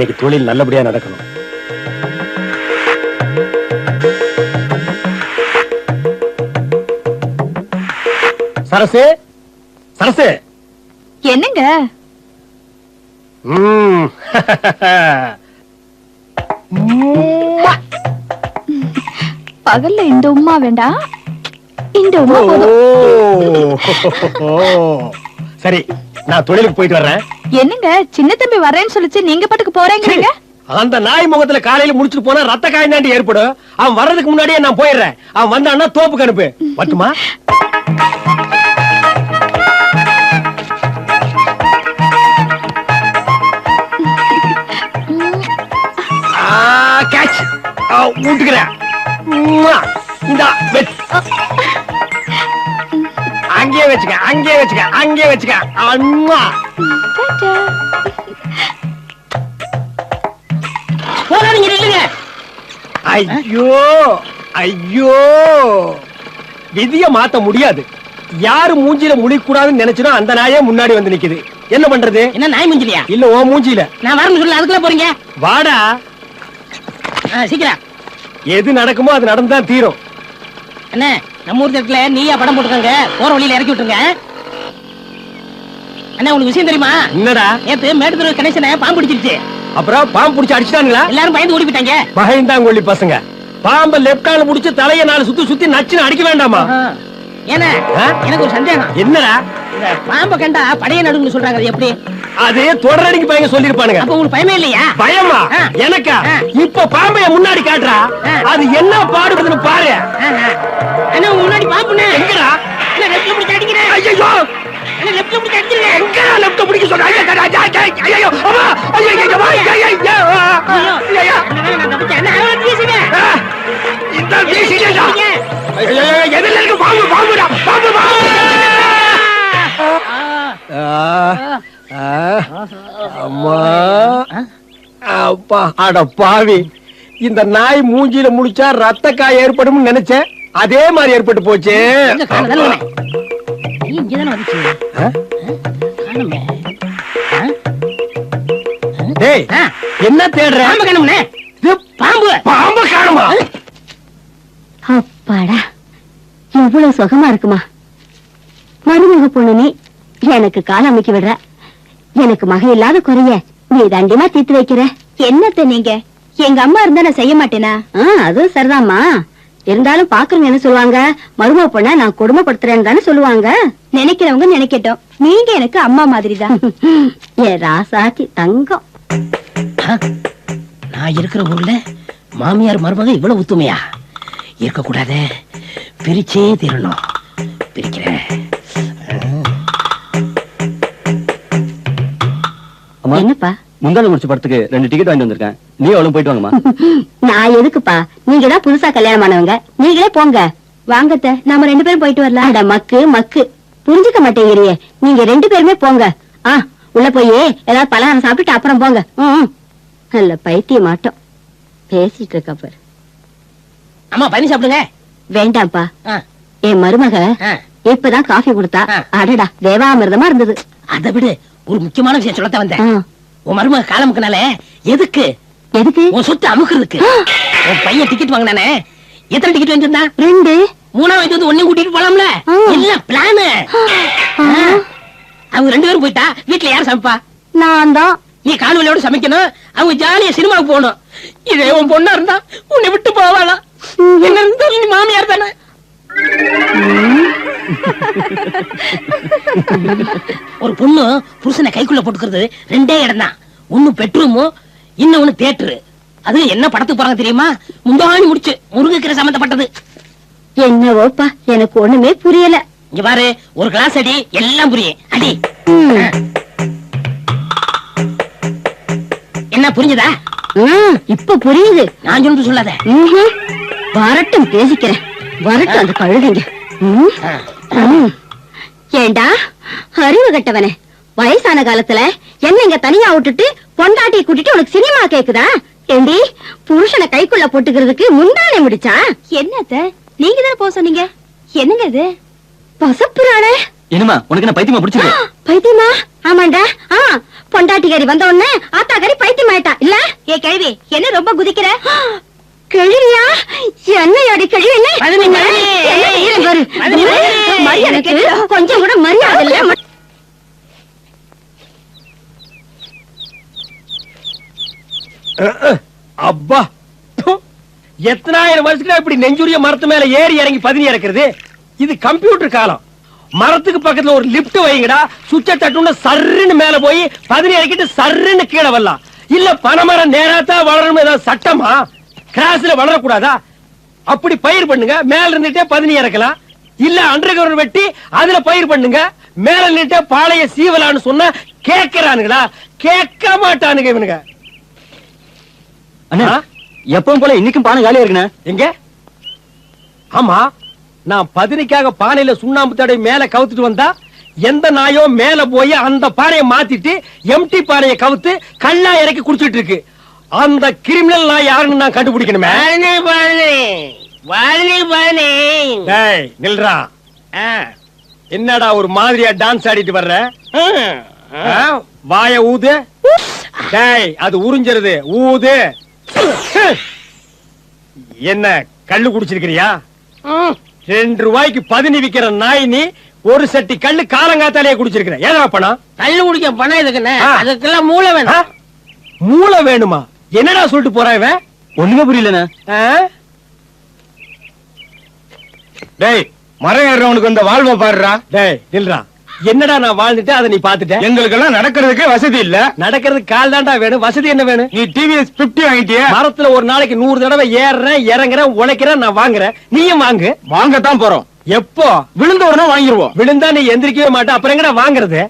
இன்னைக்கு தொழில் நல்லபடியா நடக்கணும். சரசு சரசு. என்னங்க. பகல்ல இந்த உமா வேண்டாம் இந்த உமா. சரி. நான் தொழிலுக்கு போயிட்டு வர்றேன். என்னங்க சின்ன தம்பி வரேன்னு சொல்லிச்சு நீங்க பாட்டுக்கு போறேங்கிறீங்க? அந்த நாய் முகத்துல காலையில முடிச்சுட்டு போனா ரத்த காயம் தாண்டி ஏற்படும். அவன் வர்றதுக்கு முன்னாடியே நான் போயிடுறேன். அவன் வந்தான்னா தோப்புக்கு அனுப்பு. பட்டுமா கேட்ச் விட்டுக்கிறேன் இந்த அங்கேயே வச்சுக்க அங்கேயே வச்சுக்க அங்கேயே வச்சுக்க. அம்மா. போறாதீங்க நில்லுங்க. ஐயோ ஐயோ. விதிய மாத்த முடியாது. யாரு மூஞ்சில முழிக்கூடாதுன்னு நினைச்சனோ அந்த நாயே முன்னாடி வந்து நிக்குது. என்ன பண்றது? என்ன நாய் முஞ்சிலியா? இல்ல ஓ மூஞ்சில நான் வரணும் சொல்ல அதுக்குள்ள போறீங்க. வாடா. சீக்கிரம். எது நடக்குமோ அது நடந்துதான் தீரும். என்ன? நம்ம ஊர் தட்டுல நீயா படம் போட்டுக்கோங்க. போற வழியில இறக்கி விட்டுருங்க. அண்ணா உனக்கு விஷயம் தெரியுமா? என்னடா? நேத்து மேட்டுத்தூர் கணேசனை பாம்பு பிடிச்சிருச்சு. அப்புறம் பாம்பு புடிச்சு அடிச்சிட்டானுங்களா? எல்லாரும் பயந்து ஓடி போயிட்டாங்க பயந்தாங்கொல்லி பசங்க. பாம்ப லெப்ட் ஹேண்ட்ல புடிச்சு தலைய நாலு சுத்தி சுத்தி நச்சுன்னு அடிக்க வேண்டாமா. ஏன்னா? எனக்கு ஒரு சந்தேகம். என்னடா? பாம்பை கண்டா படைய நடுங்கன்னு சொல்றாங்க அது எப்படி? அது தொடரடிக்கு பையங்க சொல்லிருப்பானுங்க அப்ப உங்களுக்கு பயமே இல்லையா? பயமா. எனக்கா. இப்ப பாம்பைய முன்னாடி காட்டுறா. அது என்ன பாடுபடுதுன்னு பாரு. அண்ணா முன்னாடி பாம்புண்ணே எங்கடா அண்ணா லெஃப்ட்ல பிடிச்சி அடிக்கிறேன் ஐயோ அண்ணா லெஃப்ட்ல பிடிச்சி அடிக்கிறேன் எங்க லெப்ட் பிடிக்க சொல்ற ஐயோ ஐயோ ஐயோ அம்மா ஐயோ ஐயோ ஐயோ ஐயோ ஐயோ. அண்ணா, நான் தப்பிச்சேன். அண்ணா, அவனை இந்த வீசிட்டா வீசுங்க. ஐயோ எதிரில இருக்கு பாம்பு பாம்புடா பாம்பு பாம்பு அம்மா அப்பா அட பாவி இந்த நாய் மூஞ்சில முடிச்சா ரத்த காய் ஏற்படும் நினைச்சேன் அதே மாதிரி ஏற்பட்டு போச்சு. என்ன தேடுற? பாம்பு பாம்பு. காணுமா? அப்பாடா எவ்வளவு சுகமா இருக்குமா? மருமக பொண்ணு நீ எனக்கு கால் அமைக்க விடுற. எனக்கு மக இல்லாத குறைய நீ தண்டிமா தீர்த்து வைக்கிற. என்னத்த நீங்க? எங்க அம்மா இருந்தா நான் செய்ய மாட்டேனா? ஆ, அதுவும் சரிதாம்மா. இருந்தாலும் பாக்குறவங்க என்ன சொல்லுவாங்க? மருமக பொண்ண நான் கொடுமைப்படுத்துறேன்னு தானே சொல்லுவாங்க? நினைக்கிறவங்க நினைக்கட்டும். நீங்க எனக்கு அம்மா மாதிரிதான். ஏ ராசாத்தி தங்கம். நான் இருக்கிற ஊர்ல மாமியார் மருமக இவ்வளவு ஒத்துமையா? இருக்க கூடாதே பிரிச்சே தீரணும். பிரிக்கிறேன். முந்தான முடிச்ச படத்துக்கு ரெண்டு டிக்கெட் வாங்கி வந்திருக்கேன். நீ அவளும் போயிட்டு வாங்கம்மா? நான் எதுக்குப்பா? நீங்க தான் புதுசா கல்யாணம் ஆனவங்க நீங்களே போங்க. வாங்கத்த நாம ரெண்டு பேரும் போயிட்டு வரலாம். அட மக்கு மக்கு. புரிஞ்சுக்க மாட்டேங்கிறியே. நீங்க ரெண்டு பேருமே போங்க. ஆ உள்ள போய் ஏதாவது பலகாரம் சாப்பிட்டுட்டு அப்புறம் போங்க. ம். நல்ல பைத்திய மாட்டோம் பேசிட்டு இருக்க பாரு. அம்மா பண்ணி சாப்பிடுங்க. வேண்டாம்ப்பா. என் மருமக. இப்பதான் காஃபி கொடுத்தா. அடடா தேவாமிர்தமா இருந்தது. அதை விடு. ஒரு முக்கியமான விஷயம் சொல்லத்தான் வந்தேன். உன் மருமக காலமுக்குனால எதுக்கு? எதுக்கு? உன் சொத்து அமுக்குறதுக்கு. உன் பையன் டிக்கெட் வாங்கினானே. எத்தனை டிக்கெட் வாங்கியிருந்தான் ரெண்டு. மூணாவது வந்து ஒன்னையும் கூட்டிட்டு போலாம்ல. இல்ல பிளானு அவங்க ரெண்டு பேரும் போயிட்டா வீட்டுல யார் சமைப்பா? நான் தான். நீ கால்வலியோட சமைக்கணும். அவங்க ஜாலியா சினிமாவுக்கு போகணும். இதே உன் பொண்ணா இருந்தா உன்னை விட்டு போவாளா? என்ன இருந்தாலும் நீ மாமியார் தானே? ஒரு பொண்ணு புருஷனை கைக்குள்ள போட்டுக்கிறது ரெண்டே இடம் தான் ஒண்ணு பெட்ரூமு இன்னொன்னு தியேட்டரு. அது என்ன படத்துக்கு போறாங்க தெரியுமா? முந்தாணி முடிச்சு முருங்கைக்கீரை சம்பந்தப்பட்டது. என்னவோப்பா எனக்கு ஒண்ணுமே புரியல. இங்க பாரு ஒரு கிளாஸ் அடி எல்லாம் புரியும். அடி. என்ன புரிஞ்சுதா? இப்ப புரியுது. நான் சொல்லிட்டு சொல்லாத. ம்ஹும். வரட்டும் பேசிக்கிறேன். வரட்டும் அந்த கழுதைங்க. ஏண்டா? அறிவு கட்டவனே. வயசான காலத்துல என்ன இங்க தனியா விட்டுட்டு பொண்டாட்டியை கூட்டிட்டு உனக்கு சினிமா கேக்குதா? ஏண்டி புருஷனை கைக்குள்ள போட்டுக்கிறதுக்கு முந்தானே முடிச்சா? என்னத்த? நீங்க தானே போக சொன்னீங்க. என்னங்க இது? பசப்புறாளே என்னம்மா உனக்கு என்ன பைத்தியமா பிடிச்சிருக்கு? பைத்தியமா? ஆமாண்டா. ஆ பொண்டாட்டிகாரி வந்த உடனே ஆத்தாக்காரி பைத்தியம் ஆயிட்டா இல்ல? ஏ கேள்வி என்ன ரொம்ப குதிக்கிற? கிழியா என்னையோட கிழி என்ன? கொஞ்சம் கூட மரியாதை இல்ல. அப்பா! ப்பு. எத்தனாயிரம் வருஷத்துக்கு இப்படி நெஞ்சுரிய மரத்து மேல ஏறி இறங்கி பதினி இறக்குறது? இது கம்ப்யூட்டர் காலம். மரத்துக்கு பக்கத்துல ஒரு லிப்ட் வைங்கடா. சுவிட்ச தட்டுன்னு சர்ருன்னு மேல போய் பதினி இறக்கிட்டு சர்ருன்னு கீழே வரலாம். இல்ல பனைமரம் நேராத்தா வளரணும் ஏதாவது சட்டமா? கிராஸ்ல வளரக்கூடாதா? அப்படி பயிர் பண்ணுங்க மேல இருந்துட்டே பதினி இறக்கலாம். இல்ல அண்டர் கிரவுண்ட் வெட்டி அதுல பயிர் பண்ணுங்க. மேல நின்னுட்டே பாளைய சீவலான்னு சொன்னா கேக்குறானுங்களா கேட்க மாட்டானுங்க இவனுங்க. அண்ணா? எப்பவும் போல இன்னைக்கும் பானை காலியா இருக்குண்ணே? எங்க? ஆமா நான் பதினிக்காக பானையில சுண்ணாம்பு தடவை மேல கவுத்துட்டு வந்தா எந்த நாயோ மேல போய் அந்த பானையை மாத்திட்டு எம்டி பானையை கவுத்து கல்லா இறக்கி குடிச்சிட்டு இருக்கு. அந்த கிரிமினல் நாய் யாருன்னு நான் கண்டுபிடிக்கணுமே? நில்றா. என்னடா ஒரு மாதிரியா டான்ஸ் ஆடிட்டு வர்ற? வாய ஊது. டேய் அது உறிஞ்சிருது ஊது. என்ன கள்ளு குடிச்சிருக்கிறியா. ரெண்டு ரூபாய்க்கு பதினி விக்கிற நாய் நீ ஒரு சட்டி கல்லு காலங்காத்தாலேயே குடிச்சிருக்கிற. ஏதா பணம் கள்ளு குடிக்க பணம் ஆ. அதுக்கெல்லாம் மூளை? வேணும். மூளை வேணுமா? என்னடா சொல்லிட்டு போறான் இவன்? ஒண்ணுமே புரியலண்ணே? டேய் மரம் ஏறுறவனுக்கு இந்த வாழ்வை பாருடா. டேய் நில்றா. என்னடா நான் வாழ்ந்துட்டு அதை நீ பாத்துட்ட எங்களுக்கெல்லாம் நடக்கிறதுக்கே வசதி இல்ல. நடக்கிறதுக்கு கால் தான்டா வேணும். வசதி என்ன வேணும்? நீ டிவிஎஸ் பிப்டி வாங்கிட்டிய. மரத்துல ஒரு நாளைக்கு நூறு தடவை ஏறுறேன் இறங்குறேன் உழைக்கிறேன் நான் வாங்குறேன். நீயும் வாங்கு. வாங்கத்தான் போறோம். எப்போ? விழுந்த உடனே வாங்கிருவோம். விழுந்தா நீ எந்திரிக்கவே மாட்ட. அப்புறம் எங்கடா வாங்குறது?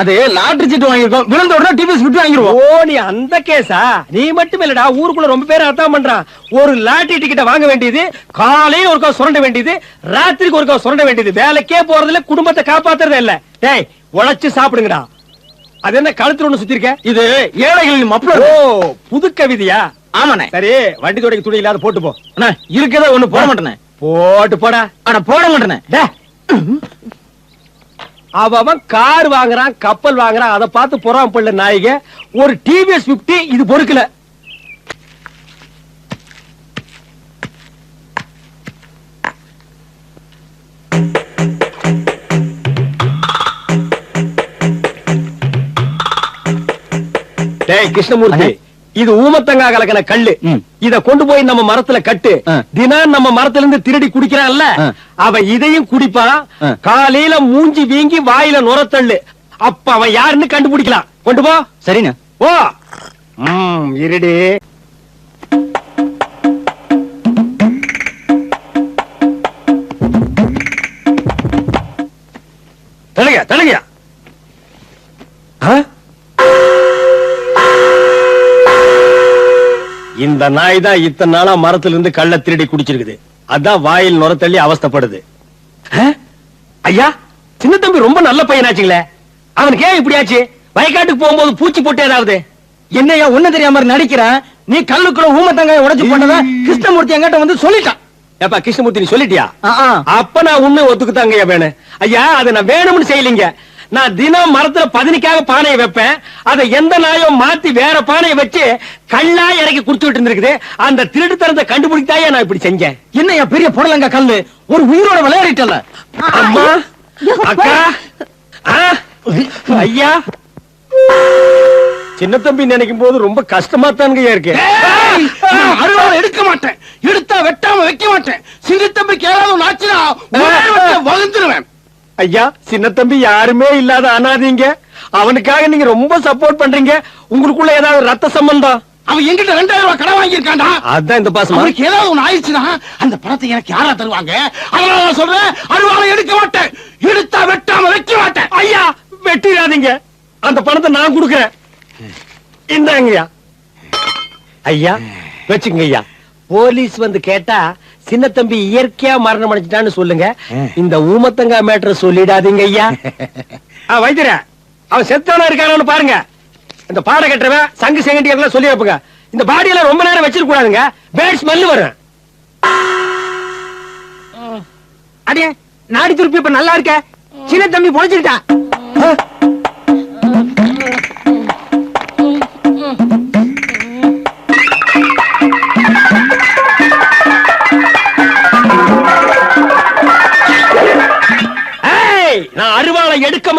அது லாட்டரி சீட்டு வாங்கிருக்கோம் விழுந்த உடனே டிவிஎஸ் பிப்டி வாங்கிருவோம். ஓ நீ அந்த கேஸா? நீ மட்டும் இல்லடா ஊருக்குள்ள ரொம்ப பேர் அதான் பண்றான். ஒரு லாட்டரி டிக்கெட்டை வாங்க வேண்டியது காலையில ஒருக்கா சுரண்ட வேண்டியது ராத்திரிக்கு ஒருக்கா சுரண்ட வேண்டியது. வேலைக்கே போறதுல குடும்பத்தை காப்பாத்துறதே இல்ல. டேய் உழைச்சு சாப்பிடுங்கடா. அது என்ன கழுத்துல ஒண்ணு சுத்தி இருக்க இது ஏழைகளின் மப்ளர். ஓ புது கவிதையா? ஆமாண்ணே. சரி வண்டி துடைக்க துணி இல்லாத போட்டு போ. அண்ணா இருக்கதே ஒண்ணு போட மாட்டேனே போட்டு போடா. அட போட மாட்டேனே டே. அவன் கார் வாங்குறான் கப்பல் வாங்குறான் அதை பார்த்து புறாம பிள்ளை நாயக. ஒரு டிவிஎஸ் 50 இது பொறுக்கல. டேய் கிருஷ்ணமூர்த்தி. இது ஊமத்தங்கா கலக்கின கல்லு. இத கொண்டு போய் நம்ம மரத்துல கட்டு. தினம் நம்ம மரத்துல இருந்து திருடி குடிக்கிறான்ல. ஆ. அவன் இதையும் குடிப்பான். காலையில மூஞ்சி வீங்கி வாயில நுரத்தள்ளு. அப்ப அவன் யாருன்னு கண்டுபிடிக்கலாம். கொண்டு போ. சரிண்ணே. ஓ இருடி. தழுங்க தழுங்க இந்த நாய் தான் இத்தனை நாளா மரத்துல இருந்து கள்ள திருடி குடிச்சிருக்குது. அதான் வாயில் நுரத்தள்ளி அவஸ்தைப்படுது? ஐயா சின்ன தம்பி ரொம்ப நல்ல பையனாச்சுங்களே. அவனுக்கு ஏன் இப்படி ஆச்சு வயக்காட்டுக்கு போகும்போது பூச்சி போட்டு ஏதாவது? என்னையா ஒண்ணு தெரியாம நடிக்கிறேன். நீ கல்லுக்குள்ள ஊமத்தங்காய உடைச்சு போட்டத கிருஷ்ணமூர்த்தி என்கிட்ட வந்து சொல்லிட்டான். ஏப்பா கிருஷ்ணமூர்த்தி நீ சொல்லிட்டியா. அப்ப நான் உண்மை ஒத்துக்குதாங்க ஐயா வேணும் ஐயா அதை நான் வேணும்னு செய்யலைங்க. நான் தினம் மரத்துல பதினிக்காக பானையை வைப்பேன். அதை எந்த நாயும் மாத்தி வேற பானையை வச்சு கல்லா இறக்கி குடுத்துட்டு இருந்திருக்குது அந்த திருட்டுத்தனத்தை கண்டுபிடித்தாயா நான் இப்படி செஞ்சேன். என்னையா பெரிய புடலங்க கல்லு? ஒரு உயிரோட விளையாடிட்டல. அம்மா அக்கா ஐயா. சின்ன தம்பி நினைக்கும் போது ரொம்ப கஷ்டமா தானுங்க இருக்கு. அருவாள் எடுக்க மாட்டேன். எடுத்தா வெட்டாம வைக்க மாட்டேன். சிங்கத்தம்பிக்கு ஏதாவது ஆச்சுனா வகுந்துருவேன். ஐயா சின்ன தம்பி யாருமே இல்லாத அனாதீங்க. அவனுக்காக நீங்க ரொம்ப சப்போர்ட் பண்றீங்க. உங்களுக்குள்ள ஏதாவது ரத்த சம்பந்தம்? அவன் என்கிட்ட ரெண்டாயிரம் ரூபாய் கடன் வாங்கியிருக்கான்டா. அதான் இந்த பாசமா? அவனுக்கு ஏதாவது ஒண்ணு ஆயிடுச்சுன்னா அந்த பணத்தை எனக்கு யாரா தருவாங்க? அதனால நான் சொல்றேன் அருவாளை எடுக்க மாட்டேன். எடுத்தா வெட்டாம வைக்க மாட்டேன். ஐயா வெட்டிடாதீங்க. அந்த பணத்தை நான் கொடுக்கறேன். இந்தாங்கய்யா. ஐயா வச்சுங்க ஐயா போலீஸ் வந்து கேட்டா சின்ன தம்பி இயற்கையா மரணம் அடைஞ்சிட்டான்னு சொல்லுங்க. இந்த ஊமத்தங்கா மேட்டரை சொல்லிடாதீங்க ஐயா. ஆ, வைத்தியரே அவன் செத்தானா இருக்கானு பாருங்க. இந்த பாட கட்டுறவன் சங்கு செங்கட்டி எல்லாம் சொல்லி வைப்புங்க. இந்த பாடி எல்லாம் ரொம்ப நேரம் வச்சிருக்க கூடாதுங்க. பேட் ஸ்மெல் வரும். அடே நாடி துருப்பி இப்ப நல்லா இருக்க. சின்ன தம்பி பொழைச்சிருக்கா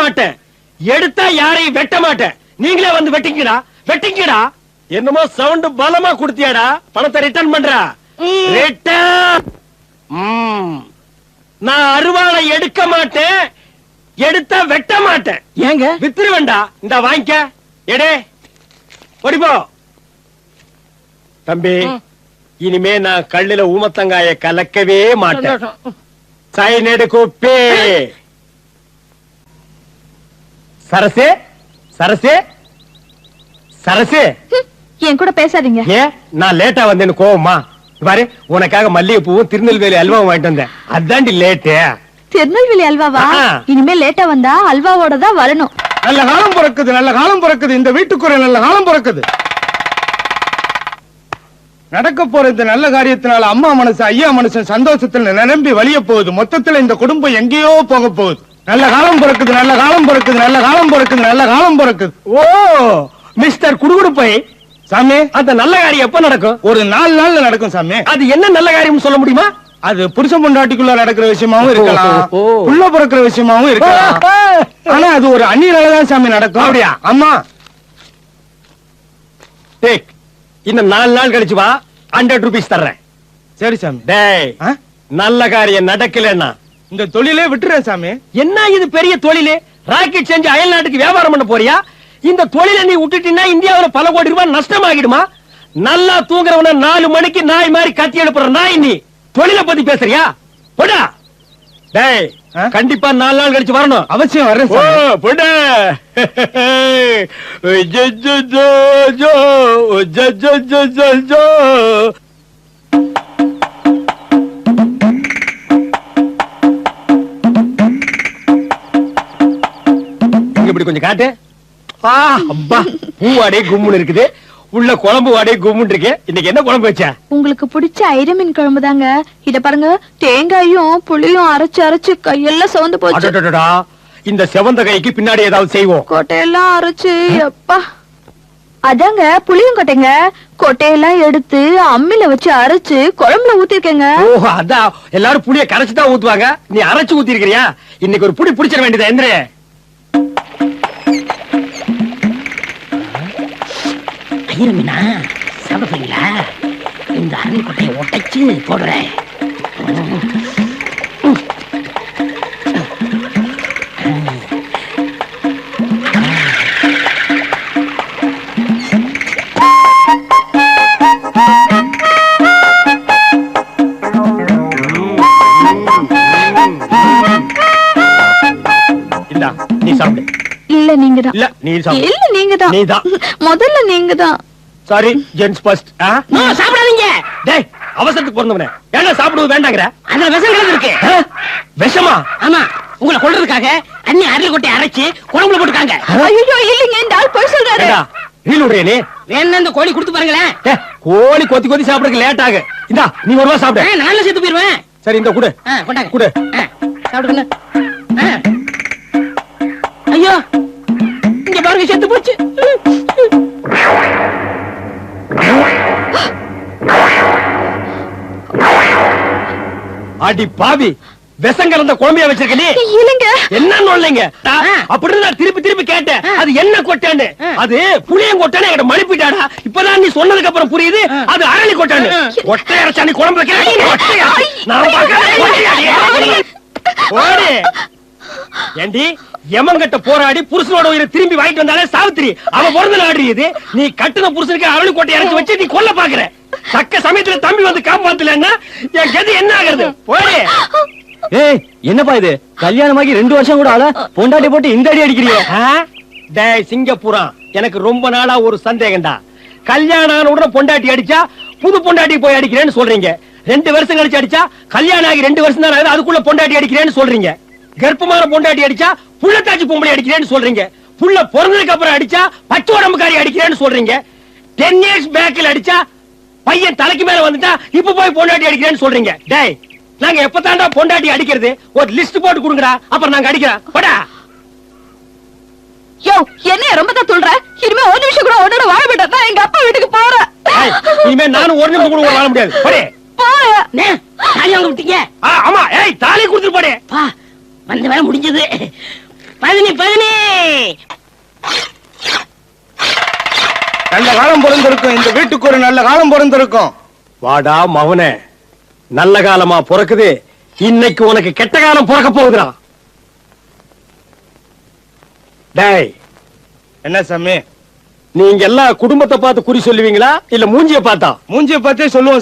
மாட்டேன். எடுத்தா யாரையும் வெட்ட மாட்டேன். நீங்களே வந்து வெட்டிங்கடா வெட்டிங்கடா என்னமோ சவுண்ட் பலமா குடுத்தியாடா? பணத்தை ரிட்டர்ன் பண்றா? நான் அருவாளை எடுக்க மாட்டேன். எடுத்தா வெட்ட மாட்டேன். ஏங்க? வித்துருவேண்டா இந்த வாங்கிக்க. எடே. ஓடிப்போ தம்பி இனிமே நான் கல்லுல ஊமத்தங்காய கலக்கவே மாட்டேன். சைனடு குப்பி சரசே சரசே சரசே. என் கூட பேசாதீங்க. ஏன்? நான் லேட்டா வந்தேன்னு கோவமா? பாரு உனக்காக மல்லிகை பூவும் திருநெல்வேலி அல்வாவும் வாங்கிட்டு வந்தேன். அதாண்டி லேட்டு திருநெல்வேலி அல்வாவா. இனிமே லேட்டா வந்தா அல்வாவோட தான் வரணும். நல்ல காலம் பிறக்குது நல்ல காலம் பிறக்குது. இந்த வீட்டுக்கு ஒரு நல்ல காலம் பிறக்குது. நடக்க போற இந்த நல்ல காரியத்தினால அம்மா மனசு ஐயா மனசு சந்தோஷத்துல நிரம்பி வழிய போகுது. மொத்தத்துல இந்த குடும்பம் எங்கேயோ போக போகுது. நல்ல காலம் பிறக்குது நல்ல காலம் பிறக்குது நல்ல காலம் பிறக்குது நல்ல காலம் பிறக்குது. ஓ மிஸ்டர் குடுகுடுப்பை. சாமி அந்த நல்ல காரியம் எப்ப நடக்கும்? ஒரு நாலு நாள்ல நடக்கும் சாமி. அது என்ன நல்ல காரியம் சொல்ல முடியுமா? அது புருஷன் பொண்டாட்டிக்குள்ள நடக்கிற விஷயமாவும் இருக்கலாம். உள்ள பிறக்கிற விஷயமாவும் இருக்கலாம். ஆனா அது ஒரு அந்நியனாலதான் சாமி நடக்கும். அப்படியா? ஆமா. டேக் இன்னும் நாலு நாள் கழிச்சு வா. ஹண்ட்ரட் ருபீஸ் தர்றேன். சரி சாமி. டேய்? நல்ல காரியம் நடக்கலன்னா இந்த தொழிலே விட்டுறேன் சாமி. என்ன இது பெரிய தொழிலு? ராக்கெட் செஞ்சு அயல் நாட்டுக்கு வியாபாரம் பண்ண போறியா? இந்த தொழிலை நீ விட்டுட்டீங்கன்னா இந்தியாவுல பல கோடி ரூபாய் நஷ்டமாகிடுமா? நல்லா தூங்குறவன நாலு மணிக்கு நாய் மாதிரி கத்தி எழுப்புற நாய் நீ. தொழிலை பத்தி பேசுறியா? போடா. டேய்? கண்டிப்பா நாலு நாள் கழிச்சு வரணும். அவசியம் சாமி. போடா. ஜோ, ஜோ, ஜோ, ஜோ, ஜோ, இப்படி கொஞ்சம் காட்டு. ஆ, அப்பா பூ வாடே கும்முன்னு இருக்குது. உள்ள குழம்பு வாடே கும்முன்னு இருக்கு. இன்னைக்கு என்ன குழம்பு வச்ச? உங்களுக்கு பிடிச்ச ஐரமீன் குழம்பு தாங்க இத பாருங்க தேங்காயும் புளியும் அரைச்சு அரைச்சு கையெல்லாம் சவுந்து போச்சு. இந்த செவந்த கைக்கு பின்னாடி ஏதாவது செய்வோம் கொட்டையெல்லாம் அரைச்சு எப்பா அதாங்க புளியும் கொட்டைங்க. கொட்டையெல்லாம் எடுத்து அம்மில வச்சு அரைச்சு குழம்புல ஊத்திருக்கேங்க. ஓ அதான் எல்லாரும் புளிய கரைச்சு தான் ஊத்துவாங்க. நீ அரைச்சு ஊத்தி இருக்கிறியா இன்னைக்கு ஒரு புடி புடிச்சிட வேண்டியது எந்திரே கயிறு மீனா சாப்பிடுறீங்களா இந்த அரண்கொட்டையை உடைச்சு போடுறேன். இல்ல நீங்க தான் இல்ல நீ சாப்பிடு இல்ல நீங்க தான் நீதான். முதல்ல நீங்க தான் சாரி ஜென்ஸ் ஃபர்ஸ்ட் நோ, சாப்பிடாதீங்க. டேய் அவசரத்துக்கு பிறந்தவனே ஏன்னா சாப்பிடுவது வேண்டாங்கற? அதுல விஷம் கலந்து இருக்கு? விஷமா? ஆமா உங்களை கொல்றதுக்காக அண்ணி அரளி கொட்டையை அரைச்சு குழம்புல போட்டுக்காங்க. ஐயோ இல்லைங்க இந்த ஆள் போய் சொல்றாரு. நீ? வேணா இந்த கோழி கொடுத்து பாருங்களேன். கோழி கொத்தி கொத்தி சாப்பிடுறதுக்கு லேட் ஆகு. இந்தா நீ ஒரு ரூபா ஆ, சாப்பிடு நானும் சேர்த்து போயிருவேன். சரி இந்த குடு. கொண்டாங்க. குடு. சாப்பிடுங்க. ஐயோ இங்க பாருங்க செத்து போச்சு. அடி பாவி விஷம் கலந்த குழம்பைய வச்சிருக்க நீ? இல்லைங்க என்ன நொல்லைங்க. அப்படின்னு நான் திருப்பி திருப்பி கேட்டேன். அது என்ன கொட்டான்னு? ஆ. அது புளியம் கொட்டான்னு என்கிட்ட மழுப்பிட்டாடா இப்பதான் நீ சொன்னதுக்கு அப்புறம் புரியுது. அது அரளி கொட்டான்னு. ஆ. ஒட்டை அரைச்சா நீ குழம்பு வைக்கிற நீ ஒட்டை அரைச்சு. நான் பார்க்கறேன். ஓடு. ஏண்டி? எமங்கிட்ட போராடி புருஷனோட உயிரை திரும்பி வாங்கிட்டு வந்தாலே சாவித்திரி அவ பிறந்த நாடு இது. நீ கட்டுன புருஷனுக்கு அரளி கொட்டை இறக்கி வச்சு நீ கொல்ல பாக்குற. தக்க சமயத்துல தம்பி வந்து காப்பாத்தலன்னா என் கதி என்ன ஆகுறது? போடு. ஏய் என்னப்பா இது? கல்யாணமாகி ரெண்டு வருஷம் கூட ஆள பொண்டாட்டி போட்டு இந்த அடி அடிக்கிறியே? டேய் சிங்கப்பூரா எனக்கு ரொம்ப நாளா ஒரு சந்தேகம்டா. கல்யாணம் ஆன உடனே பொண்டாட்டி அடிச்சா புது பொண்டாட்டி போய் அடிக்கிறேன்னு சொல்றீங்க. ரெண்டு வருஷம் கழிச்சு அடிச்சா கல்யாணம் ஆகி ரெண்டு வருஷம் தான் அதுக்குள்ள பொண்டாட்டி அடிக்கிறேன்னு சொல்றீங்க. கர்ப்பமான பொண்டாட்டி அடிச்சா புள்ளத்தாச்சி பொம்பளை அடிக்கிறேன்னு சொல்றீங்க. புள்ள பிறந்ததுக்கு அப்புறம் அடிச்சா பச்சை உடம்புக்காரி அடிக்கிறேன்னு சொல்றீங்க. டென் இயர்ஸ் பேக்ல அடிச்சா பையன் தலைக்கு மேல வந்துட்டா இப்ப போய் பொண்டாட்டி அடிக்கிறேன்னு சொல்றீங்க. டேய் நாங்க எப்பதாண்டா பொண்டாட்டி அடிக்கிறது? ஒரு லிஸ்ட் போட்டு கொடுங்கடா அப்புறம் நாங்க அடிக்கிறோம். போடா. யோ என்ன ரொம்ப தான் சொல்ற இனிமே ஒரு நிமிஷம் கூட உன்னோட வாழ மாட்டேன். நான் எங்க அப்பா வீட்டுக்கு போறேன். இனிமே நானும் ஒரு நிமிஷம் கூட வாழ முடியாது. போடே. அண்ணே, தாலி வாங்க விட்டீங்க ஆமா. ஏய் தாலி கொடுத்துட்டு போடே. பா வந்த வேலை முடிஞ்சது. பதினி பதினி! நல்ல காலம் பிறந்திருக்கும். இந்த வீட்டுக்கு ஒரு நல்ல காலம் பிறந்திருக்கும். வாடா மவனே. நல்ல காலமா பிறக்குது. இன்னைக்கு உனக்கு கெட்ட காலம் பிறக்க போகுதுடா. டேய் என்ன சாமி? நீங்க எல்லாம் குடும்பத்தை பார்த்து குறி சொல்லுவீங்களா? இல்ல மூஞ்சிய பார்த்தா? மூஞ்சிய பார்த்தே சொல்லுவோம்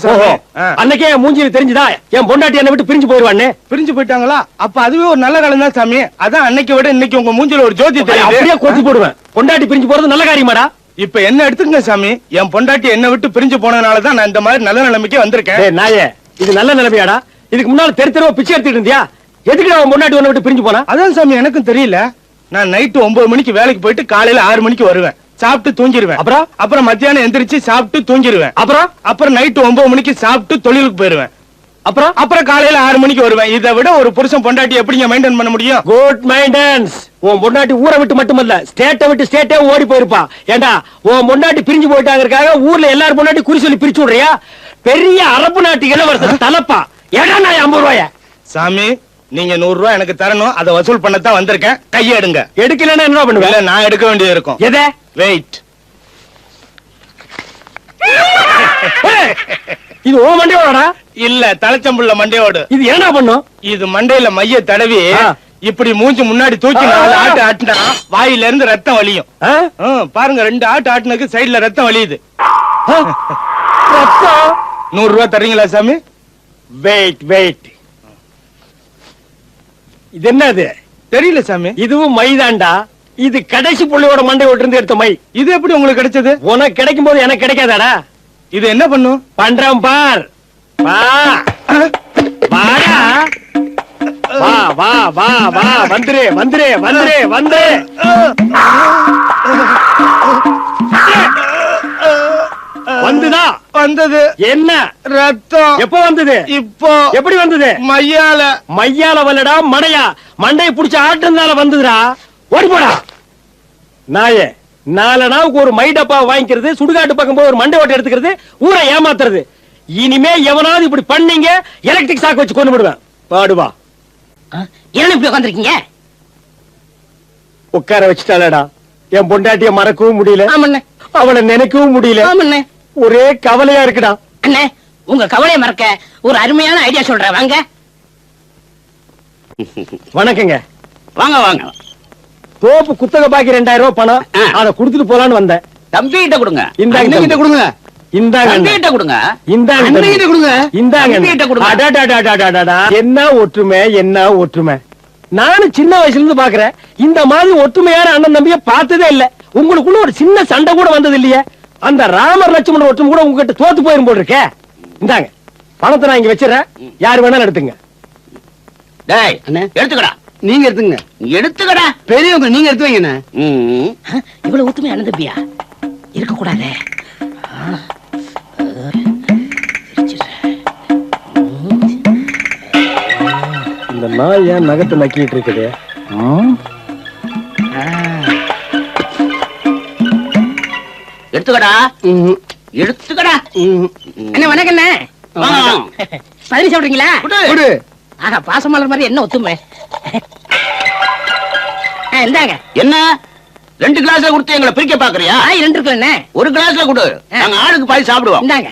ஆ. அன்னைக்கே என் மூஞ்சியில தெரிஞ்சுதா? என் பொண்டாட்டி என்னை விட்டு பிரிஞ்சு போயிருவானே பிரிஞ்சு போயிட்டாங்களா? அப்ப அதுவே ஒரு நல்ல காலம் தான் சாமி. அதான் அன்னைக்கு விட இன்னைக்கு உங்க மூஞ்சில ஒரு ஜோதி அப்படியே கொத்தி போடுவேன். பொண்டாட்டி பிரிஞ்சு போறது நல்ல காரியமாடா. இப்ப என்ன எடுத்துக்கங்க சாமி? என் பொண்டாட்டி என்ன விட்டு பிரிஞ்சு போனதுனால தான் நான் இந்த மாதிரி நல்ல நிலைமைக்கு வந்திருக்கேன். நாயே இது நல்ல நிலைமையாடா. இதுக்கு முன்னால தெரு தெருவா பிச்சை எடுத்துட்டு இருந்தியா? எதுக்கு அவன் பொண்டாட்டி உன்னை விட்டு பிரிஞ்சு போனா? அதான் சாமி எனக்கும் தெரியல. நான் நைட்டு ஒன்பது மணிக்கு வேலைக்கு போயிட்டு காலையில ஆறு மணிக்கு வருவேன். சாப்பிட்டு தூங்கிடுவேன் அப்புறம்? அப்புறம் மத்தியானம் எந்திரிச்சு சாப்பிட்டு தூங்கிடுவேன் அப்புறம்? அப்புறம் நைட்டு ஒன்பது மணிக்கு சாப்பிட்டு தொழிலுக்கு போயிருவேன். அப்புறம்? அப்புறம் காலையில ஆறு மணிக்கு வருவேன். இதை விட ஒரு புருஷன் பொண்டாட்டி எப்படிங்க மெயின்டைன் பண்ண முடியும்? குட் மைண்டன்ஸ் உன் பொண்டாட்டி ஊரை விட்டு மட்டுமல்ல ஸ்டேட்டை விட்டு ஸ்டேட்டே ஓடி போயிருப்பா. ஏண்டா உன் பொண்டாட்டி பிரிஞ்சு போயிட்டாங்கறதுக்காக ஊர்ல எல்லாரும் பொண்டாட்டி குறி சொல்லி பிரிச்சு விடுறியா? பெரிய அரபு நாட்டு இளவரசர் தலப்பா. ஏடா நான் ஐம்பது ரூபாய? சாமி நீங்க நூறு ரூபாய் எனக்கு தரணும். அதை வசூல் பண்ணத்தான் வந்திருக்கேன். கையை எடுங்க எடுக்கலன்னா என்ன பண்ணுவேன் நான் எடுக்க வேண்டியது இருக்கும். எதை? வெயிட் இது ஓ மண்டையோடா இல்ல தலைச்சம்புள்ள மண்டையோடு. இது என்ன பண்ணும்? இது மண்டையில மைய தடவி. இப்படி மூஞ்சி முன்னாடி தூக்கி ஆட்டு ஆட்டினா வாயில இருந்து ரத்தம் வலியும் பாருங்க ரெண்டு ஆட்டு ஆட்டுனக்கு சைடுல ரத்தம் வலியுது? ரத்தம்? நூறு ரூபாய் தர்றீங்களா சாமி? வெயிட் வெயிட் இது என்னது? தெரியல சாமி. இதுவும் மைதான்டா இது கடைசி புள்ளையோட மண்டை இருந்து எடுத்த மை. இது எப்படி உங்களுக்கு கிடைச்சது? உனக்கு கிடைக்கும் போது எனக்கு கிடைக்காதாடா. இது என்ன பண்ணும்? பண்றேன் பார். வா. வா வா வா வந்துரு வந்துரு வந்துரு வந்துரு. வந்துதா? வந்தது. என்ன? ரத்தம். எப்போ வந்தது? இப்போ. எப்படி வந்தது? மையால. மையால வல்லடா மடையா. மண்டையை புடிச்ச ஆட்டுனால வந்ததுடா. ஓடி போடா. நாயே நாலு நாவுக்கு ஒரு மை டப்பா வாங்கிக்கிறது சுடுகாட்டு பக்கம் போய் ஒரு மண்டை ஓட்டை எடுத்துக்கிறது ஊரை ஏமாத்துறது. இனிமே எவனாவது இப்படி பண்ணீங்க எலக்ட்ரிக் சாக்கு வச்சு கொண்டு விடுவேன் பாடுவா என்ன இப்படி உட்காந்துருக்கீங்க உட்கார வச்சுட்டாளடா. என் பொண்டாட்டிய மறக்கவும் முடியல. அவளை நினைக்கவும் முடியல. ஒரே கவலையா இருக்குடா. அண்ணே உங்க கவலையை மறக்க ஒரு அருமையான ஐடியா சொல்றேன். வாங்க. வணக்கங்க. வாங்க வாங்க. தோப்பு குத்தகை பாக்கி ரெண்டாயிரம் ரூபாய் பணம். அதை கொடுத்துட்டு போலான்னு வந்தேன். தம்பி. கிட்ட கொடுங்க. அண்ணன் கிட்ட. கொடுங்க. என்ன ஒற்றுமை என்ன ஒற்றுமை? நானும் சின்ன வயசுல இருந்து பாக்குறேன். இந்த மாதிரி ஒற்றுமையான அண்ணன் தம்பிய பார்த்ததே இல்ல. உங்களுக்குள்ள ஒரு சின்ன சண்டை கூட வந்தது இல்லையே. அந்த ராமர் லட்சுமணன் ஒற்றுமை கூட உங்ககிட்ட தோத்து போயிரும் போல் இருக்கே. இந்தாங்க. பணத்தை நான் இங்க வச்சிடறேன். யார் வேணாலும் எடுத்துங்க. எடுத்துக்கடா. நீங்க எடுத்துங்க எடுத்துக்கடா. பெரியவங்க நீங்க எடுத்து வைங்கண்ணே ம். இவ்வளவு ஒத்துமை அண்ணன் தம்பியா? இருக்க கூடாதே. இந்த நாய் ஏன் நகத்தை நக்கிட்டு இருக்குது? எடுத்துக்கடா. எடுத்துக்கடா. அண்ணே வணக்கம் வாங்க. பதினஞ்சு சாப்பிடுறீங்களா? குடு. கொடு ஆஹா பாசமலர் மாதிரி என்ன ஒத்துமை? இந்தாங்க. என்ன? ரெண்டு கிளாஸ்ல கொடுத்து எங்களை பிரிக்க பாக்குறியா ஆய் ரெண்டு இருக்குல்ல அண்ணே ஒரு கிளாஸ்ல கொடு. நாங்க ஆளுக்கு பாதி சாப்பிடுவோம். இந்தாங்க.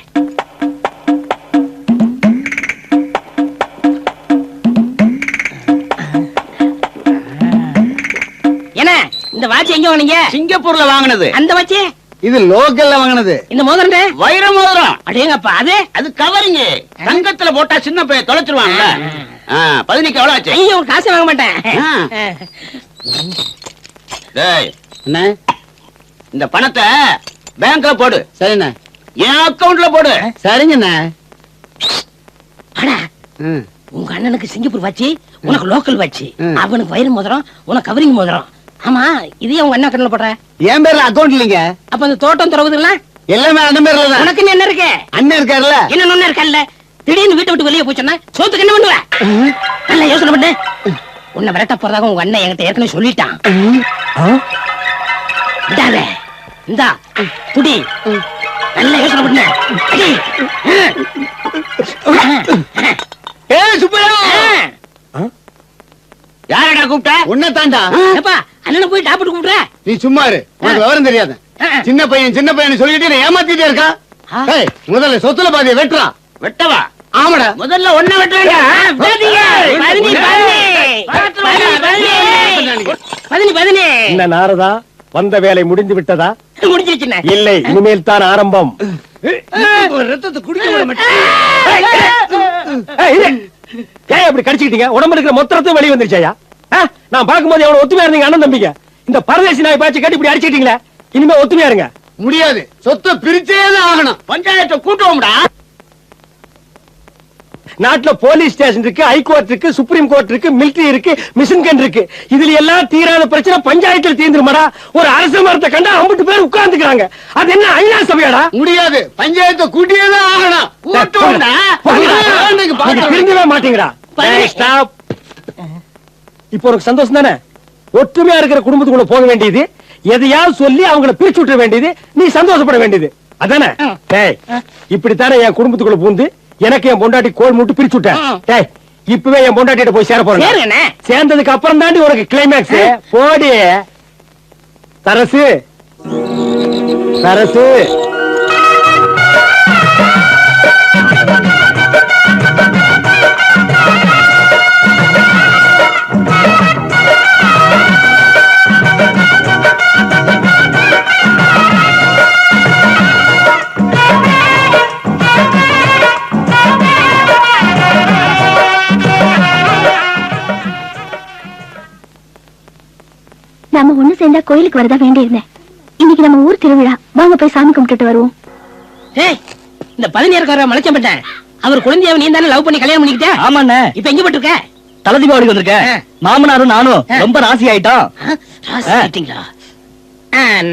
என்ன? இந்த வாட்ச் எங்க வாங்குனீங்க? சிங்கப்பூர்ல வாங்கினது. அந்த வாட்ச்? இது லோக்கல்ல வாங்கினது. இந்த மோதிரம் வைர மோதிரம். அடேங்கப்பா அது? அது கவரிங்க. தங்கத்துல போட்டா சின்ன பைய தொலைச்சிருவாங்கல்ல பதினைக்கு எவ்வளவு ஆச்சு? ஐயோ காசு வாங்க மாட்டேன். டேய் அண்ணே இந்த பணத்தை பேங்க்ல போடு. சரிண்ணே. என் அக்கவுண்ட்ல போடு. சரிங்கண்ணே. அடா. உங்க அண்ணனுக்கு சிங்கப்பூர் வாட்சி உனக்கு லோக்கல் வாட்சி ம். அவனுக்கு வயிறு மோதிரம் உனக்கு கவரிங் மோதிரம். ஆமா இதே உங்க அண்ணா கண்ணில் போடுற. என் பேர்ல அக்கௌண்ட் இல்லைங்க. அப்ப அந்த தோட்டம் துறவுதுல்ல எல்லாமே அண்ணன் பேர்ல தான். உனக்கு என்ன இருக்கு? அண்ணன் இருக்காருல்ல. என்ன ஒண்ணு இருக்கல்ல திடீர்னு வீட்டை விட்டு வெளியே போச்சுன்னா சோத்துக்கு என்ன பண்ணுவ? நல்ல யோசனை பண்ணு. உன்னை விரட்ட போறதாக உங்க அண்ணன் என்கிட்ட ஏற்கனவே சொல்லிட்டான். விடாத இந்தா. புடி நல்ல யோசனை பண்ணு. சுப்பையா! ஆ. யாரடா கூப்பிட்ட? உன்னை தாண்டா ஏப்பா அண்ணனை போய் டாக்டர் கூப்பிடுற? நீ சும்மா இரு. உனக்கு விவரம் தெரியாது. சின்ன பையன் சின்ன பையன் சொல்லிட்டு ஏமாத்திட்டே இருக்கா? முதல்ல சொத்துல பாதிய வெட்டுறா. வெட்டவா? ஆமாடா. முதல்ல ஒன்ன பதினி பதினி நாரதா வந்த வேலை முடிந்து விட்டதா? முடிஞ்சிருச்சுண்ணே. இல்லை இனிமேல் தான் ஆரம்பம். ரத்தத்தை குடிக்க அப்படி கடிச்சுக்கிட்டீங்க. உடம்புல இருக்கிற மொத்தத்தையும் வெளியே வந்துருச்சாயா? நான் பார்க்கும்போது எவ்வளவு ஒத்துமையா இருந்தீங்க அண்ணன் தம்பிங்க. இந்த பரதேசி நாய் பாய்ச்சி கட்டி இப்படி அடிச்சுக்கிட்டீங்களே இனிமே ஒத்துமையா இருங்க. முடியாது. சொத்தை பிரிச்சே ஆகணும். பஞ்சாயத்தை கூட்டுவோம்டா. நாட்டுல போலீஸ் ஸ்டேஷன் இருக்கு ஹைகோர்ட் இருக்கு சுப்ரீம் கோர்ட் இருக்கு மிலிட்டரி இருக்கு மிஷின் கன் இருக்கு. இதுல எல்லாம் தீராத பிரச்சனை பஞ்சாயத்துல தீர்ந்துருமாடா? ஒரு அரச மரத்தை கண்டா ஐம்பது பேர் உட்கார்ந்துக்கிறாங்க. அது என்ன ஐநா சபையாடா? முடியாது. பஞ்சாயத்தை கூட்டியே தான் ஆகணும் கூட்டுவோம்டா இன்னைக்கு நீங்க பார்க்கலாம். திருந்தவே மாட்டீங்கடா. இப்போ உனக்கு சந்தோஷம் தானே? ஒற்றுமையா இருக்கிற குடும்பத்துக்குள்ள போக வேண்டியது. எதையாவது சொல்லி அவங்கள பிரிச்சு விட்டுற வேண்டியது. நீ சந்தோஷப்பட வேண்டியது. அதானே? இப்படித்தானே என் குடும்பத்துக்குள்ள பூந்து எனக்கு என் பொண்டாட்டி கோல் மூட்டு பிரிச்சு விட்டேன். இப்பவே என் பொண்டாட்டிட்ட போய் சேர போறேன். சேர்ந்ததுக்கு அப்புறம் தாண்டி உனக்கு கிளைமேக்ஸ் போடி. தரசு. தரசு. சேர்ந்தா கோயிலுக்கு வரதா வேண்டியிருந்தேன். இன்னைக்கு நம்ம ஊர் திருவிழா. வாங்க போய் சாமி கும்பிட்டுட்டு வருவோம். ஏய் இந்த பதினேறுக்கார மலைச்சம்பட்டேன் அவர் குழந்தையாவ நீ தானே லவ் பண்ணி கல்யாணம் பண்ணிக்கிட்ட? ஆமாண்ணே. இப்ப எங்க போட்டு இருக்க தலை தீபாவளிக்கு வந்திருக்கேன். மாமனாரும் நானும். ரொம்ப ராசி ஆயிட்டோம்.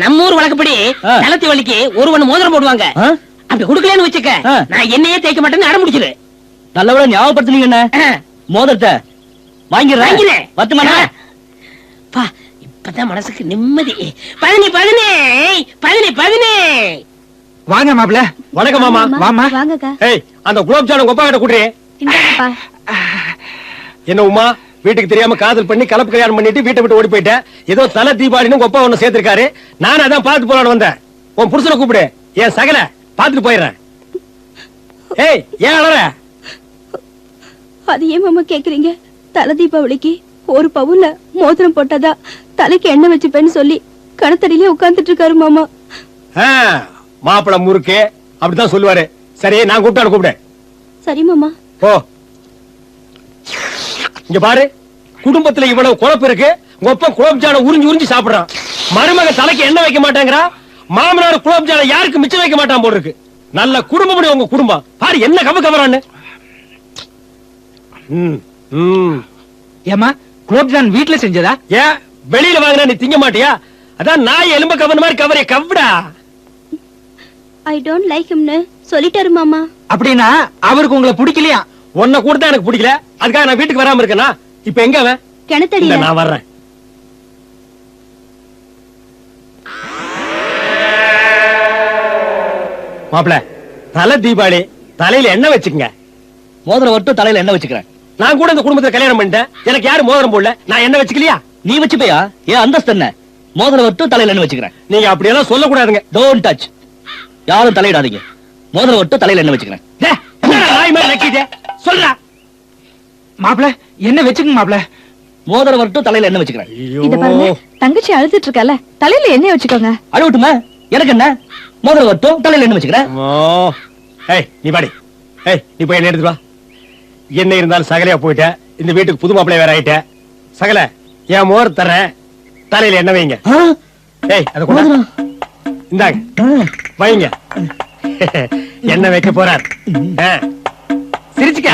நம்ம ஊர் வழக்கப்படி ஆ. தலத்தி வலிக்கு ஒருவன் மோதிரம் போடுவாங்க? அப்படி குடுக்கலன்னு வச்சுக்க. நான் என்னையே தேய்க்க மாட்டேன்னு அடம் முடிச்சிரு நல்லவேளை ஞாபகப்படுத்துனீங்கண்ணே. ஆ, மோதிரத்தை வாங்கிடுறேன். வாங்கினேன். பத்துமாண்ணே. இப்பதான் மனசுக்கு நிம்மதி. பதினி பதினி பதினி பதினி. வாங்க மாப்பிள்ள. வணக்கம் மாமா. வாமா வாங்கக்கா. ஏய் அந்த குலோப் ஜாமுன் கொப்பா கிட்ட இந்தாங்கப்பா. என்ன உமா வீட்டுக்கு தெரியாம காதல் பண்ணி கலப்பு கல்யாணம் பண்ணிட்டு வீட்டை விட்டு ஓடி போயிட்டேன் ஏதோ தலை தீபாவளின்னு உங்க அப்பா ஒண்ணு சேர்த்திருக்காரு. நான் அதான் பார்த்து போலான்னு வந்தேன். உன் புருஷனை கூப்பிடு. என் சகல பார்த்துட்டு போயிடுறேன். ஏய் ஏன் அழற அது ஏன் மாமா கேக்குறீங்க? தலை தீபாவளிக்கு ஒரு பவுன்ல மோதிரம் போட்டதா தலைக்கு எண்ணெய் வச்சுப்பேன்னு சொல்லி கணத்தடியிலே உட்கார்ந்துட்டு இருக்காரு மாமா. ஆ, மாப்பிளை முறுக்கு அப்படித்தான் சொல்லுவாரு. சரி நான் கூப்பிட்டாலும் கூப்பிடு. சரி மாமா. போ. இங்க பாரு குடும்பத்துல இவ்வளவு குழப்பம் இருக்கு. உங்க அப்பா குலோப் ஜான உறிஞ்சு உறிஞ்சு சாப்பிடுறான். மருமக தலைக்கு எண்ணெய் வைக்க மாட்டேங்கிறா. மாமனார் குலோப் ஜான யாருக்கு மிச்சம் வைக்க மாட்டான் போல இருக்கு. நல்ல குடும்பம் உங்க குடும்பம். பாரு என்ன கவ கவரான்னு. ஏமா குலோப்ஜான் வீட்டுல செஞ்சதா? ஏன் வெளியில வாங்கினா நீ திங்க மாட்டியா? அதான் நாய் எலும்ப கவன மாதிரி கவரைய கவ்டா ஐ டோன்ட் லைக் ஹிம்னு சொல்லிட்டாரு மாமா. அப்படின்னா அவருக்கு உங்களை பிடிக்கலையா? உன்னை கூட தான் எனக்கு பிடிக்கல. அதுக்காக நான் வீட்டுக்கு வராம இருக்கேனா? இப்ப எங்க அவன்? இல்ல கிணத்தடியில நான் வர்றேன். மாப்பிள தலை தீபாவளி தலையில எண்ணெய் வச்சுக்கங்க. மோதிரம் மட்டும் தலையில என்ன வச்சுக்கிறேன். நான் கூட இந்த குடும்பத்தை கல்யாணம் பண்ணிட்டேன். எனக்கு யாரும் மோதிரம் போடல. நான் என்ன வச்சுக்கலையா? நீ வச்சுப்பையா? ஏன் அந்தஸ்து என்ன? மோதிரம் மட்டும் தலையில என்ன வச்சுக்கிறேன். நீங்க அப்படியெல்லாம் சொல்லக்கூடாதுங்க. டோன்ட் டச் யாரும் தலையிடாதீங்க. மோதிரம் மட்டும் தலையில என்ன வச்சுக்கிறேன். சொல்றா. மாப்பிள்ள என்ன வச்சுக்கங்க மாப்பிள்ள மோதிரம் மட்டும் தலையில என்ன வச்சுக்கிறேன். இத பாருங்க தங்கச்சி அழுதுட்டு இருக்கல தலையில எண்ணெய் வச்சுக்கோங்க. அழுவட்டுமா எனக்கு என்ன? மோதிரம் மட்டும் தலையில என்ன வச்சுக்கிறேன். ஏய் நீ பாடி. ஏய் நீ போய் என்ன எடுத்துட்டு வா. என்ன இருந்தாலும் சகலையா போயிட்ட இந்த வீட்டுக்கு புது மாப்பிள்ளை வேற ஆயிட்ட சகல என் மோர் தரேன் தலையில என்ன வைங்க? ஏய் அத கொண்டா இந்தாங்க. வைங்க. என்ன வைக்க போறார். சிரிச்சுக்க.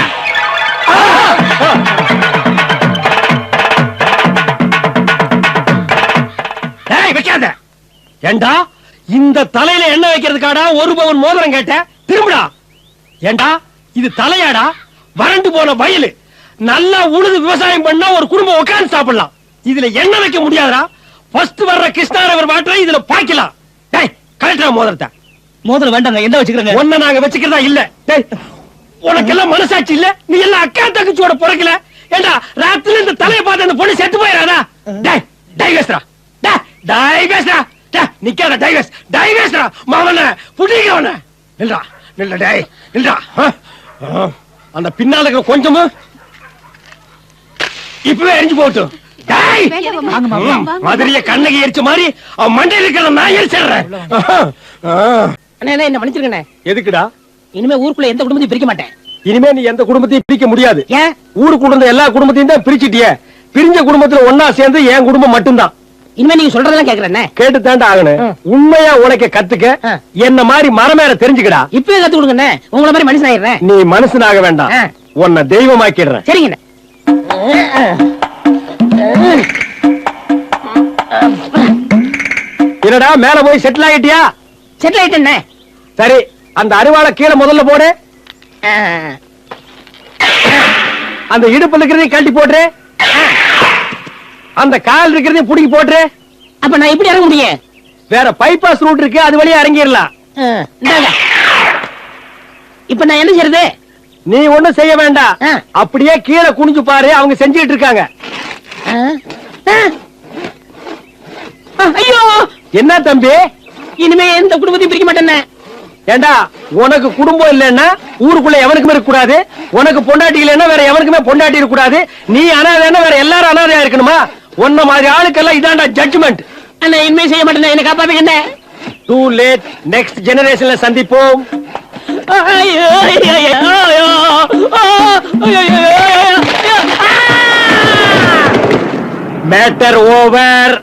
வைக்காத. ஏண்டா இந்த தலையில என்ன வைக்கிறதுக்காடா ஒரு பவன் மோதிரம் கேட்ட திரும்புடா. ஏண்டா இது தலையாடா? வறண்டு போன வயலு. நல்லா உழுது விவசாயம் பண்ணா ஒரு குடும்பம் உட்கார்ந்து சாப்பிடலாம். இதுல என்ன வைக்க முடியாதுடா. ஃபர்ஸ்ட் வர்ற கிருஷ்ணாரவர் வாட்டரை இதுல பாய்க்கலாம். டேய் கலெக்டர் மோதிரத்தை. மோதிரம் வேண்டாங்க என்ன வச்சுக்கிறேங்க? ஒன்ன நாங்க வச்சுக்கிறதா இல்ல. டேய் உனக்கெல்லாம் மனசாட்சி இல்ல? நீ எல்லாம் அக்கா தங்கச்சியோட பிறக்கல. ஏண்டா ராத்திரி இந்த தலையை பார்த்து அந்த பொண்ணு செத்து போயிடாதா டேய் டைவர்ஸ்டா டேய் டைவர்ஸ்டா டேய் நிக்காத டைவர்ஸ் டைவர்ஸ்டா மாமன புடிக்கிறவன நில்றா நில்ல டேய் நில்றா. அந்த பின்னால இருக்கிற கொஞ்சமும் இப்பவே எரிஞ்சு போட்டும் மதுரைய கண்ணகி எரிச்ச மாதிரி அவன் மண்டையில இருக்கிற நான் எரிச்சிடுறேன். என்ன மன்னிச்சிருக்கண்ணே எதுக்குடா? இனிமே ஊருக்குள்ள எந்த குடும்பத்தையும் பிரிக்க மாட்டேன். இனிமே நீ எந்த குடும்பத்தையும் பிரிக்க முடியாது. ஏன்? ஊருக்குள்ள இருந்த எல்லா குடும்பத்தையும் தான் பிரிச்சிட்டியே. பிரிஞ்ச குடும்பத்துல ஒன்னா சேர்ந்து என் குடும்பம் மட்டும்தான். இனிமே நீங்க சொல்றதெல்லாம் கேக்குறேன்னே கேட்டு தாண்டா ஆகணும். உண்மையா உழைக்க கத்துக்க. என்ன மாதிரி மரமேல தெரிஞ்சுக்கடா. இப்பவே கத்து கொடுங்கண்ணே உங்கள மாதிரி மனுஷன் ஆயிடுறேன் நீ மனுஷனாக வேண்டாம். ஆ. உன்னை தெய்வமாக்கிடுறேன். சரிங்கண்ணே என்னடா மேல போய் செட்டில் ஆகிட்டியா? செட்டில் ஆயிட்டேண்ணே சரி அந்த அருவாளை கீழே முதல்ல போடு. அந்த இடுப்புல இருக்கிறதையும் கழட்டி போட்டுரு. அந்த கால் இருக்கிறதையும் புடிங்கி போட்டுரு. அப்ப நான் எப்படி இறங்க முடியும்? வேற பைபாஸ் ரூட் இருக்கு அது வழியா இறங்கிடலாம். இப்ப நான் என்ன செய்யறது நீ ஒண்ணும் செய்ய வேண்டாம். அப்படியே கீழே குனிஞ்சு பாரு அவங்க செஞ்சுட்டு இருக்காங்க. ஐயோ! என்ன தம்பி? இனிமே எந்த குடும்பத்தையும் பிரிக்க மாட்டேன்னே. ஏண்டா உனக்கு குடும்பம் இல்லைன்னா ஊருக்குள்ள எவனுக்குமே இருக்க கூடாது உனக்கு பொண்டாட்டி இல்லைன்னா வேற எவனுக்குமே பொண்டாட்டி இருக்க கூடாது நீ அனாதைன்னா வேற எல்லாரும் அனாதையா இருக்கணுமா? உன்ன மாதிரி ஆளுக்கெல்லாம் இதாண்டா ஜட்ஜ்மெண்ட் அண்ணா இனிமே செய்ய மாட்டேன் என்ன காப்பாத்துங்க டூ லேட் நெக்ஸ்ட் ஜெனரேஷன்ல சந்திப்போம். ஐயோ ஐயோ ஐயோ மேட்டர் ஓவர்